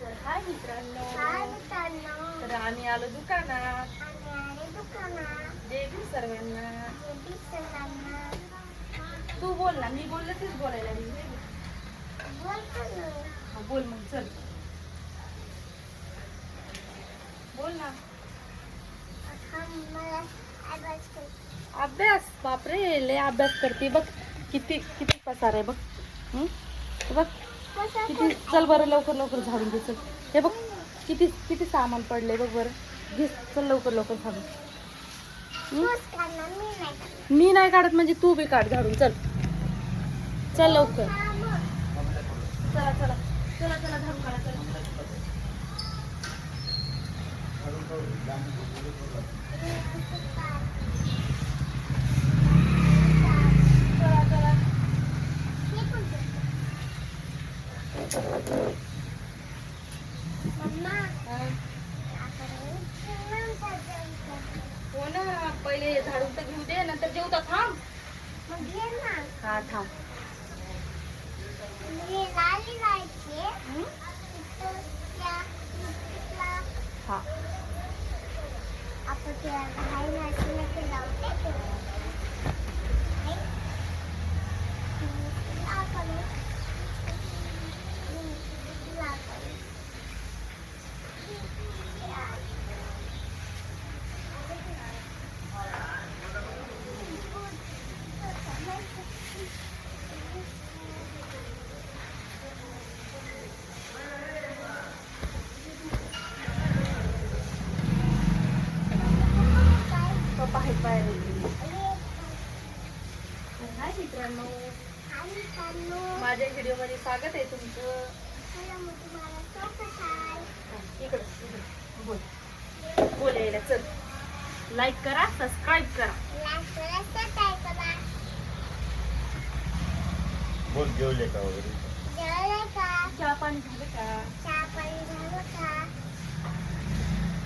तर हाय मित्रांनो. हाय मित्रांनो. तर आम्ही आलो दुकानात. सर्वांना. तू बोल ना मी बोलले तेच बोलायला हा, बोल मग चल. बोल ना. अभ्यास बापरे लय अभ्यास करते बघ. किती किती पसार आहे बघ. हं? हे? बघ किती चल बरं लवकर लवकर झाडून घे चल. हे बघ किती किती सामान पडले बघ बरं. घे चल लवकर लवकर झाडून. मी नाही काढत म्हणजे तू बी काढ झाडून. चल. चल लवकर. चला चला. चला चला झाडून काढा चला चला हे कोणतं? मम्मा हा. आपण नंतर जेवू. हो ना पहिले झाडून तर घेऊ दे नंतर जेवता थांब. मग घे ना. हा थांब. लाली बाहेर हाय मित्रांनो. माझ्या व्हिडिओमध्ये स्वागत आहे तुमचं. इकडं इकडं बोल बोल यायला चल लाईक करा सबस्क्राईब करा. बोल जेवले का वगैरे? चहा पाणी झालं का चहा पाणी झालं का?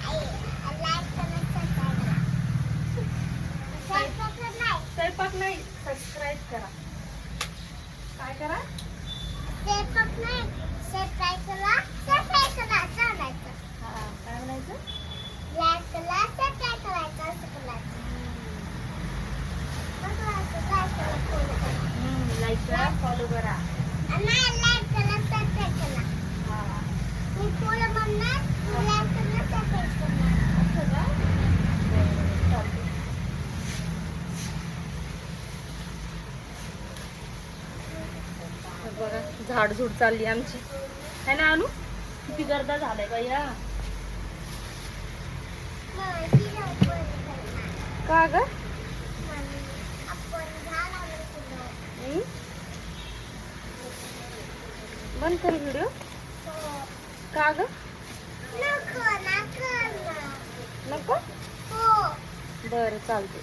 आई, like करा, subscribe करा. Subscribe करा नाही. स्वयंपाक नाही सबस्क्राईब करा काय करा स्वयंपाक नाही. subscribe करा, subscribe करा, चालायचं. हा काय म्हणायचं Like करा, subscribe करायचं, असं करायचं. असं करायचं, like करा, follow करा. लाईक करा फॉलो करा, subscribe करा. हा मी follow म्हणणार, तू like करा, subscribe करणार. असं का बरं, चालतंय. तर बघा झाड झुड चालली आमची है ना अनु किती गर्दा झालाय बाई या मग जाऊ बंद करणार. का ग? बंद कर व्हिडिओ. का ग नको, नको ना. नको हो. बरं चालते